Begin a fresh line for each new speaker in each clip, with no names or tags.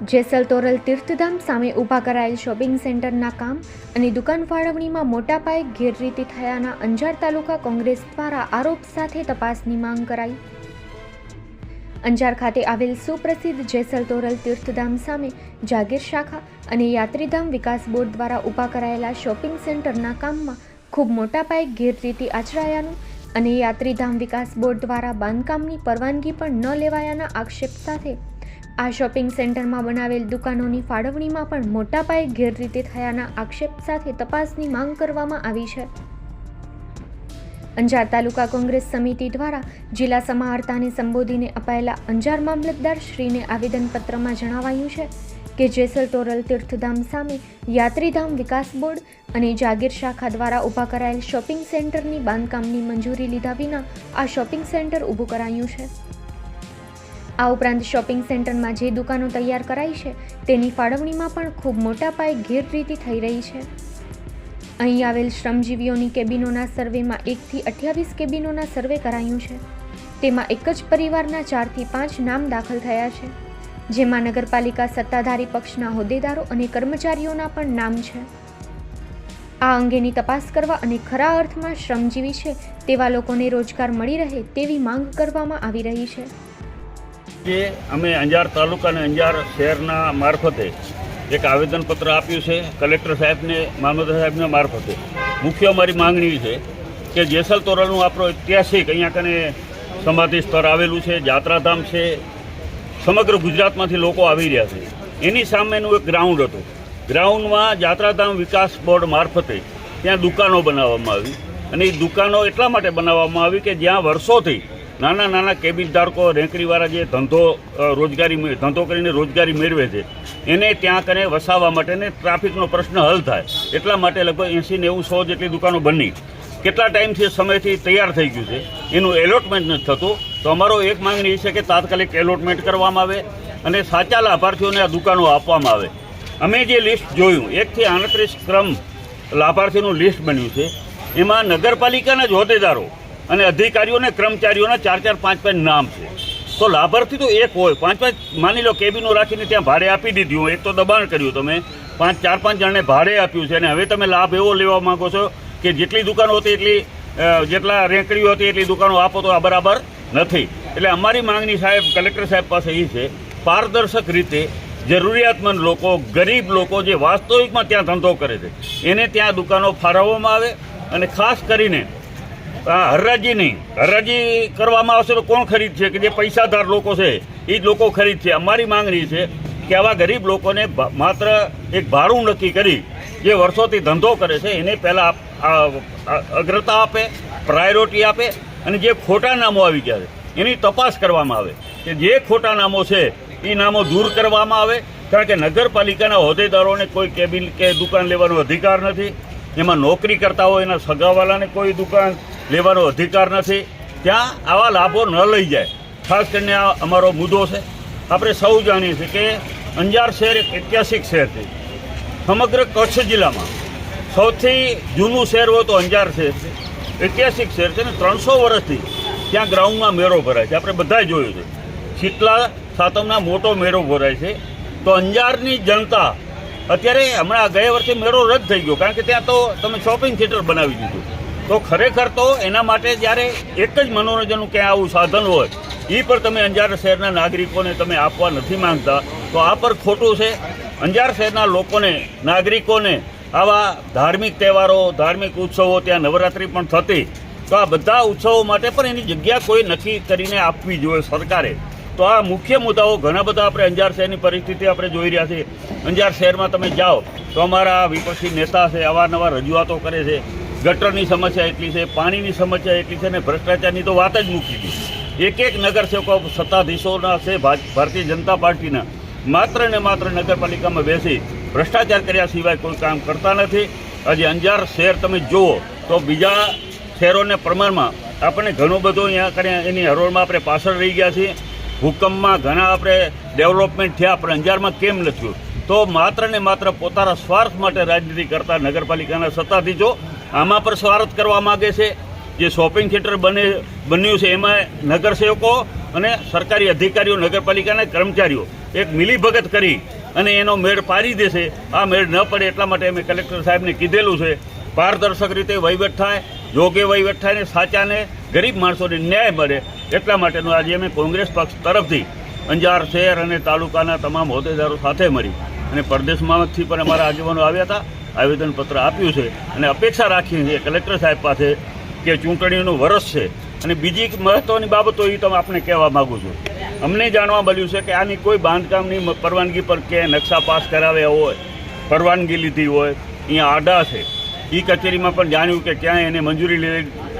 જેસલ તોરલ તીર્થધામ સામે ઊભા કરાયેલ શોપિંગ સેન્ટરના કામ અને દુકાન ફાળવણીમાં મોટા પાયે ગેરરીતિ થયાના અંજાર તાલુકા કોંગ્રેસ દ્વારા આરોપ સાથે તપાસની માંગ કરાઈ. અંજાર ખાતે આવેલ સુપ્રસિદ્ધ જેસલ તોરલ તીર્થધામ સામે જાગીર શાખા અને યાત્રીધામ વિકાસ બોર્ડ દ્વારા ઊભા કરાયેલા શોપિંગ સેન્ટરના કામમાં ખૂબ મોટા પાયે ગેરરીતિ આચરાયાનું અને યાત્રીધામ વિકાસ બોર્ડ દ્વારા બાંધકામની પરવાનગી પણ ન લેવાયાના આક્ષેપ સાથે આ શોપિંગ સેન્ટરમાં બનાવેલ દુકાનોની ફાળવણીમાં પણ મોટા પાયે ગેરરીતિ થયાના આક્ષેપ સાથે તપાસની માંગ કરવામાં આવી છે. અંજાર તાલુકા કોંગ્રેસ સમિતિ દ્વારા જિલ્લા સમાહર્તાને સંબોધીને અપાયેલા અંજાર મામલતદાર શ્રીને આવેદનપત્રમાં જણાવાયું છે કે જેસલ ટોરલ તીર્થધામ સામે યાત્રીધામ વિકાસ બોર્ડ અને જાગીર શાખા દ્વારા ઊભા કરાયેલ શોપિંગ સેન્ટરની બાંધકામની મંજૂરી લીધા વિના આ શોપિંગ સેન્ટર ઊભું કરાયું છે. આ ઉપરાંત શોપિંગ સેન્ટરમાં જે દુકાનો તૈયાર કરાઈ છે, તેની ફાળવણીમાં પણ ખૂબ મોટા પાયે ગેરરીતિ થઈ રહી છે. અહીં આવેલ શ્રમજીવીઓની કેબિનોના સર્વેમાં એકથી અઠ્યાવીસ કેબિનોના સર્વે કરાયું છે. તેમાં એક જ પરિવારના ચારથી પાંચ નામ દાખલ થયા છે. જેમાં નગરપાલિકા સત્તાધારી પક્ષના હોદ્દેદારો અને કર્મચારીઓના પણ નામ છે. આ અંગેની તપાસ કરવા અને ખરા અર્થમાં શ્રમજીવી છે, તેવા લોકોને રોજગાર મળી રહે તેવી માંગ કરવામાં આવી રહી છે.
જે અમે અંજાર તાલુકા અને અંજાર શહેરના મારફતે એક આવેદનપત્ર આપ્યું છે, કલેક્ટર સાહેબને, મામલતદાર સાહેબને મારફતે. મુખ્ય અમારી માંગણી છે કે જેસલ તોરલનું આપણો ઐતિહાસિક અહીંયા કને સમાધિ સ્થળ આવેલું છે, જાત્રાધામ છે, સમગ્ર ગુજરાતમાંથી લોકો આવી રહ્યા છે. એની સામેનું એક ગ્રાઉન્ડ હતું. ગ્રાઉન્ડમાં જાત્રાધામ વિકાસ બોર્ડ મારફતે ત્યાં દુકાનો બનાવવામાં આવી. અને એ દુકાનો એટલા માટે બનાવવામાં આવી કે જ્યાં વર્ષોથી નાના નાના કેબિન ધારકો રેંકડીવાળા જે ધંધો રોજગારી ધંધો કરીને રોજગારી મેળવે છે, એને ત્યાં કને વસાવવા માટે ને ટ્રાફિકનો પ્રશ્ન હલ થાય. એટલા માટે લગભગ એંસી નેવું સો જેટલી દુકાનો બની કેટલા ટાઈમથી સમયથી તૈયાર થઈ ગયું છે? એનું એલોટમેન્ટ નથી થતું. તો અમારો એક માંગણી એ છે કે તાત્કાલિક એલોટમેન્ટ કરવામાં આવે અને સાચા લાભાર્થીઓને આ દુકાનો આપવામાં આવે. અમે જે લિસ્ટ જોયું, એકથી આડત્રીસ ક્રમ લાભાર્થીનું લિસ્ટ બન્યું છે. એમાં નગરપાલિકાના જ હોદ્દેદારો અને અધિકારીઓ અને કર્મચારીઓના ચાર ચાર પાંચ પાંચ નામ છે. તો લાભાર્થી તો એક હોય, પાંચ પાંચ માની લો કેબિનો રાખીને ત્યાં ભાડે આપી દીધી એક તો દબાણ કર્યું તમે, પાંચ ચાર પાંચ જણને ભાડે આપ્યું છે અને હવે તમે લાભ એવો લેવા માંગો છો કે જેટલી દુકાનો હતી એટલી જેટલા રેંકડીઓ હતી એટલી દુકાનો આપો તો આ બરાબર નથી. એટલે અમારી માંગણી સાહેબ, કલેક્ટર સાહેબ પાસે એ છે, પારદર્શક રીતે જરૂરિયાતમંદ લોકો, ગરીબ લોકો જે વાસ્તવિકમાં ત્યાં ધંધો કરે છે, એને ત્યાં દુકાનો ફાળવવામાં આવે અને ખાસ કરીને હરરાજી નહીં હરરાજી કરવામાં આવશે તો કોણ ખરીદશે કે જે પૈસાદાર લોકો છે એ જ લોકો ખરીદશે અમારી માંગણી છે કે આવા ગરીબ લોકોને માત્ર એક ભાડું નક્કી કરી, જે વર્ષોથી ધંધો કરે છે, એને પહેલાં અગ્રતા આપે, પ્રાયોરિટી આપે, અને જે ખોટા નામો આવી ગયા છે, એની તપાસ કરવામાં આવે. કે જે ખોટા નામો છે એ નામો દૂર કરવામાં આવે. કારણ કે નગરપાલિકાના હોદ્દેદારોને કોઈ કેબિન કે દુકાન લેવાનો અધિકાર નથી. એમાં નોકરી કરતા હોય એના સગાવાલાને કોઈ દુકાન લેવાનો અધિકાર નથી. ત્યાં આવા લાભો ન લઈ જાય. ખાસ કરીને આ અમારો મુદ્દો છે. આપણે સૌ જાણીએ છીએ કે અંજાર શહેર એક ઐતિહાસિક શહેર છે. સમગ્ર કચ્છ જિલ્લામાં સૌથી જૂનું શહેર હોય તો અંજાર શહેર છે. ઐતિહાસિક શહેર છે ને ત્રણસો વર્ષથી ત્યાં ગ્રાઉન્ડમાં મેળો ભરાય છે. આપણે બધાએ જોયું છે. શીતલા સાતમના મોટો મેળો ભરાય છે. તો અંજારની જનતા અત્યારે હમણાં ગયા વર્ષે મેળો રદ થઈ ગયો. કારણ કે ત્યાં તો તમે શોપિંગ થિયેટર બનાવી દીધું. તો ખરેખર તો એના માટે જ્યારે એક જ મનોરંજનનું ક્યાં આવું સાધન હોય એ પણ તમે અંજાર શહેરના નાગરિકોને તમે આપવા નથી માંગતા, તો આ પર ખોટું છે. અંજાર શહેરના લોકોને, નાગરિકોને આવા ધાર્મિક તહેવારો, ધાર્મિક ઉત્સવો, ત્યાં નવરાત્રિ પણ થતી, તો આ બધા ઉત્સવો માટે પણ એની જગ્યા કોઈ નક્કી કરીને આપવી જોઈએ સરકારે. તો આ મુખ્ય મુદ્દાઓ ઘણા બધા આપણે અંજાર શહેરની પરિસ્થિતિ આપણે જોઈ રહ્યા છીએ. અંજાર શહેરમાં તમે જાઓ, તો અમારા વિપક્ષી નેતા છે, અવારનવાર રજૂઆતો કરે છે. ગટરની સમસ્યા એટલી છે, પાણીની સમસ્યા એટલી છે ને ભ્રષ્ટાચારની તો વાત જ મૂકી દીધી. એક એક નગરસેવકો સત્તાધીશોના છે ભારતીય જનતા પાર્ટીના. માત્ર ને માત્ર નગરપાલિકામાં બેસી ભ્રષ્ટાચાર કર્યા સિવાય કોઈ કામ કરતા નથી. આજે અંજાર શહેર તમે જુઓ તો બીજા શહેરોને પ્રમાણમાં આપણે ઘણું બધું અહીંયા કરીને એની હરોળમાં આપણે પાછળ રહી ગયા છીએ. ભૂકંપમાં ઘણા આપણે ડેવલપમેન્ટ થયા, આપણે અંજારમાં કેમ નથી? તો માત્ર ને માત્ર પોતાના સ્વાર્થ માટે રાજનીતિ કરતા નગરપાલિકાના સત્તાધીશો આમાં પણ સ્વાર્થ કરવા માગે છે. જે શોપિંગ થિયેટર બને, બન્યું છે, એમાં નગરસેવકો અને સરકારી અધિકારીઓ, નગરપાલિકાના કર્મચારીઓ એક મિલીભગત કરી અને એનો મેળ પાડી દેશે આ મેળ ન પડે એટલા માટે અમે કલેક્ટર સાહેબને કીધેલું છે. પારદર્શક રીતે વહીવટ થાય, યોગ્ય વહીવટ થાય ને સાચાને ગરીબ માણસોને ન્યાય મળે એટલા માટેનું આજે અમે કોંગ્રેસ પક્ષ તરફથી અંજાર શહેર અને તાલુકાના તમામ હોદ્દેદારો સાથે મળી અને પરદેશમાંથી પણ અમારા આગેવાનો આવ્યા હતા. આવેદનપત્ર આપ્યું છે અને અપેક્ષા રાખીએ છીએ કલેક્ટર સાહેબ પાસે કે ચૂંટણીનું વરસ છે. અને બીજી એક મહત્ત્વની બાબતો એ તમે આપણે કહેવા માગું છું. અમને જાણવા મળ્યું છે કે આની કોઈ બાંધકામની પરવાનગી પર કે નકશા પાસ કરાવ્યા હોય, પરવાનગી લીધી હોય, અહીંયા આડા છે. એ કચેરીમાં પણ જાણ્યું કે ક્યાંય એને મંજૂરી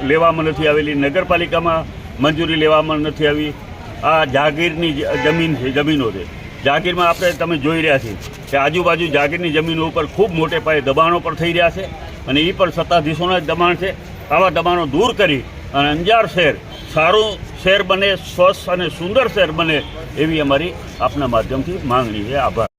લેવામાં નથી આવેલી, નગરપાલિકામાં મંજૂરી લેવામાં નથી આવી. આ જાગીરની જમીન છે, જમીનો છે. જાગીરમાં આપણે તમે જોઈ રહ્યા છીએ કે આજુબાજુ જાગીરની જમીનો ઉપર ખૂબ મોટે પાયે દબાણો પણ થઈ રહ્યા છે અને એ પણ સત્તાધીશોના જ દબાણ છે. આવા દબાણો દૂર કરી અને અંજાર શહેર સારું શહેર બને સ્વસ્થ અને સુંદર શહેર બને એવી અમારી આપના માધ્યમથી માંગણી છે. આભાર.